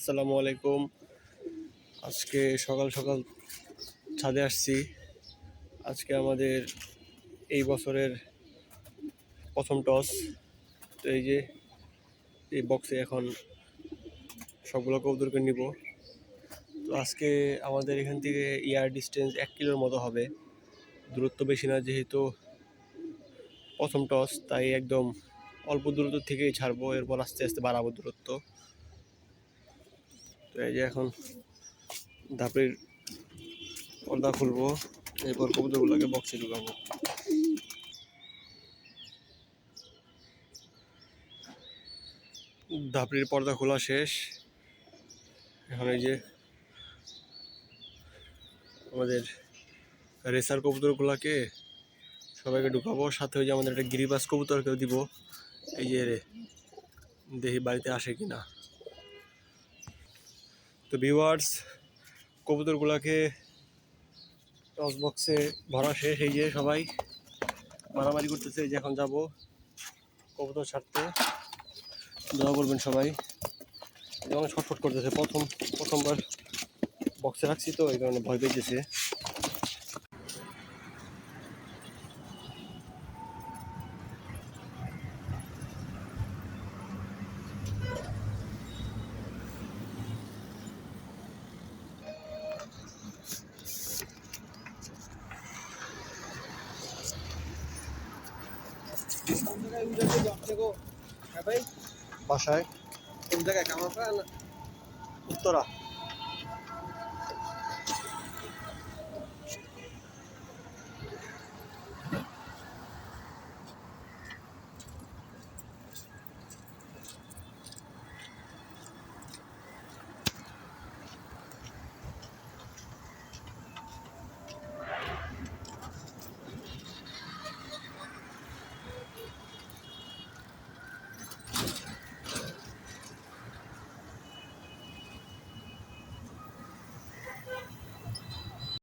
আসসালামু আলাইকুম। আজকে সকাল সকাল ছাদে আসছি। আজকে আমাদের এই বছরের প্রথম টস। তো এই যে, এই বক্সে এখন সবগুলো কবুতরকে নিব। তো আজকে আমাদের এখান থেকে ইয়ার ডিস্টেন্স এক কিলোর মতো হবে। দূরত্ব বেশি না, যেহেতু প্রথম টস, তাই একদম অল্প দূরত্ব থেকেই ছাড়বো। এরপর আস্তে আস্তে বাড়াবো দূরত্ব। তো এই যে এখন ধাপের পর্দা খুলবো, এরপর কবুতরগুলোকে বক্সে ঢুকাবো। ধাপড়ির পর্দা খোলা শেষ। এখন এই যে আমাদের রেসার কবুতরগুলোকে সবাইকে ঢুকাবো, সাথে ওই যে আমাদের একটা গিরিবাস কবুতরকেও দিব। এই যে দেখি বাড়িতে আসে কি না ভিউয়ার্স কবুতরগুলোকে টস বক্সে ভরা শেষ। এই যে সবাই মারামারি করতেছে যে এখন যাব কবুতর ছাড়তে। দোয়া করবেন সবাই। যেমন ছটফট করতেছে প্রথম, প্রথমবার বক্সে রাখছি তো, এই কারণে ভয় পেয়েছে বাসায়। উত্তরা।